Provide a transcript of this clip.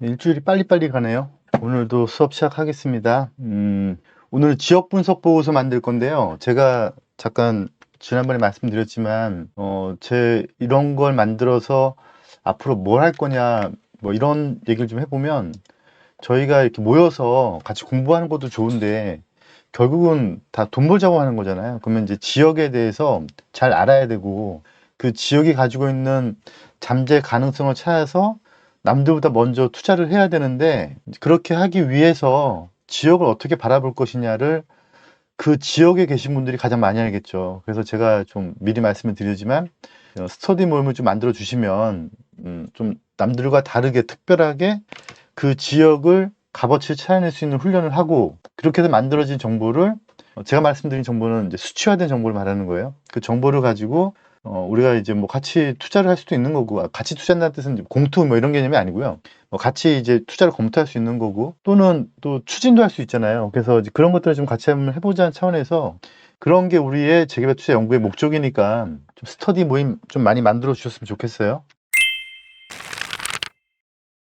일주일이 빨리빨리 가네요. 오늘도 수업 시작하겠습니다. 음, 오늘 지역 분석 보고서 만들 건데요. 제가 잠깐 지난번에 말씀드렸지만, 어, 제 이런 걸 만들어서 앞으로 뭘 할 거냐, 뭐 이런 얘기를 좀 해보면, 저희가 이렇게 모여서 같이 공부하는 것도 좋은데, 결국은 다 돈 벌자고 하는 거잖아요. 그러면 이제 지역에 대해서 잘 알아야 되고, 그 지역이 가지고 있는 잠재 가능성을 찾아서 남들보다 먼저 투자를 해야 되는데 그렇게 하기 위해서 지역을 어떻게 바라볼 것이냐를 그 지역에 계신 분들이 가장 많이 알겠죠. 그래서 제가 좀 미리 말씀을 드리지만 어, 스터디 모임을 좀 만들어 주시면 음, 좀 남들과 다르게 특별하게 그 지역을 값어치를 찾아낼 수 있는 훈련을 하고 그렇게 해서 만들어진 정보를 어, 제가 말씀드린 정보는 이제 수치화된 정보를 말하는 거예요. 그 정보를 가지고 어, 우리가 이제 뭐 같이 투자를 할 수도 있는 거고, 아, 같이 투자한다는 뜻은 공투 뭐 이런 개념이 아니고요. 뭐 같이 이제 투자를 검토할 수 있는 거고, 또는 또 추진도 할 수 있잖아요. 그래서 그런 것들을 좀 같이 한번 해보자는 차원에서 그런 게 우리의 재개발 투자 연구의 목적이니까 좀 스터디 모임 좀 많이 만들어 주셨으면 좋겠어요.